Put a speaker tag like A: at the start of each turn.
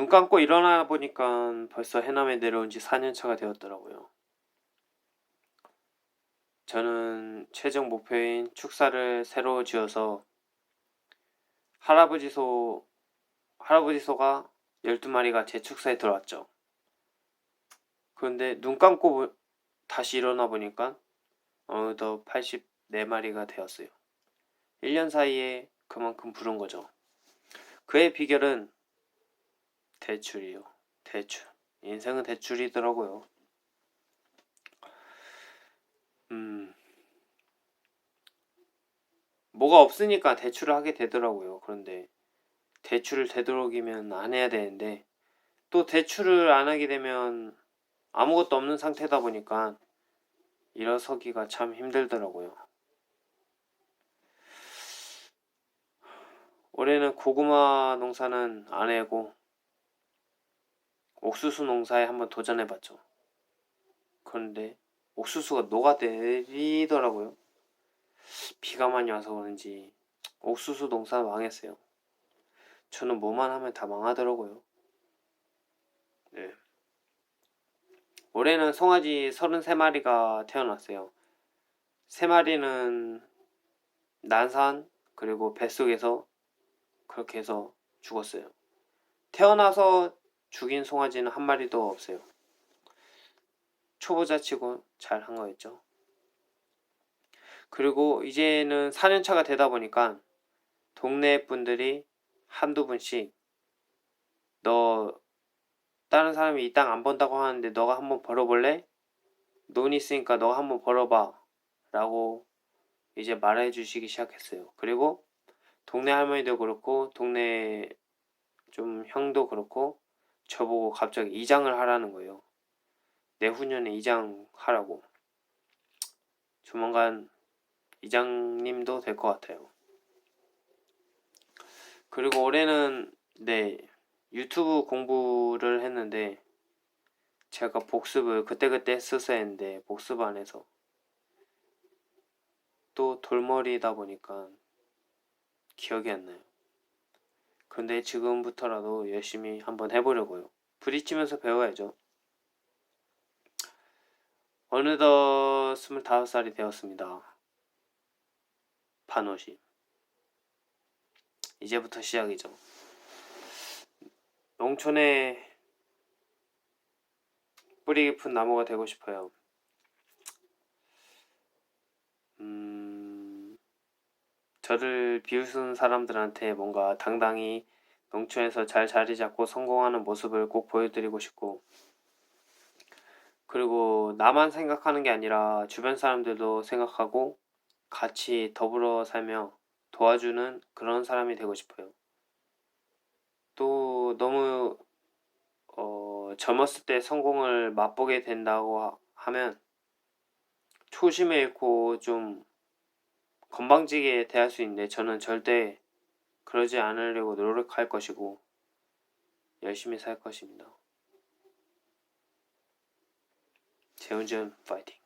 A: 눈 감고 일어나 보니까 벌써 해남에 내려온 지 4년 차가 되었더라고요. 저는 최종 목표인 축사를 새로 지어서 할아버지 소, 할아버지 소가 12마리가 제 축사에 들어왔죠. 그런데 눈 감고 보- 다시 일어나 보니까 어느덧 84마리가 되었어요. 1년 사이에 그만큼 부른 거죠. 그의 비결은 대출이요. 대출. 인생은 대출이더라고요. 음. 뭐가 없으니까 대출을 하게 되더라고요. 그런데 대출을 되도록이면 안 해야 되는데 또 대출을 안 하게 되면 아무것도 없는 상태다 보니까 일어서기가 참 힘들더라고요. 올해는 고구마 농사는 안 해고 옥수수 농사에 한번 도전해봤죠. 그런데 옥수수가 녹아내리더라고요. 비가 많이 와서 그런지 옥수수 농사는 망했어요. 저는 뭐만 하면 다 망하더라고요. 네. 올해는 송아지 33마리가 태어났어요. 3마리는 난산 그리고 뱃속에서 그렇게 해서 죽었어요. 태어나서 죽인 송아지는 한 마리도 없어요. 초보자 치고 잘 한 거였죠. 그리고 이제는 4년차가 되다 보니까 동네 분들이 한두 분씩 너 다른 사람이 이 땅 안 번다고 하는데 너가 한번 벌어볼래? 돈 있으니까 너가 한번 벌어봐 라고 이제 말해 주시기 시작했어요. 그리고 동네 할머니도 그렇고 동네 좀 형도 그렇고 저보고 갑자기 이장을 하라는 거예요. 내후년에 이장 하라고. 조만간 이장님도 될 것 같아요. 그리고 올해는 네 유튜브 공부를 했는데 제가 복습을 그때그때 했었어야 했는데 복습 안 해서 또 돌머리다 보니까 기억이 안 나요. 근데 지금부터라도 열심히 한번 해보려고요. 부딪히면서 배워야죠. 어느덧 25살이 되었습니다. 반옷이. 이제부터 시작이죠. 농촌에 뿌리 깊은 나무가 되고 싶어요. 저를 비웃은 사람들한테 뭔가 당당히 농촌에서 잘 자리 잡고 성공하는 모습을 꼭 보여드리고 싶고, 그리고 나만 생각하는 게 아니라 주변 사람들도 생각하고 같이 더불어 살며 도와주는 그런 사람이 되고 싶어요. 또 너무 어, 젊었을 때 성공을 맛보게 된다고 하- 하면 초심을 잃고 좀 건방지게 대할 수 있는데 저는 절대 그러지 않으려고 노력할 것이고 열심히 살 것입니다. 재훈준 파이팅.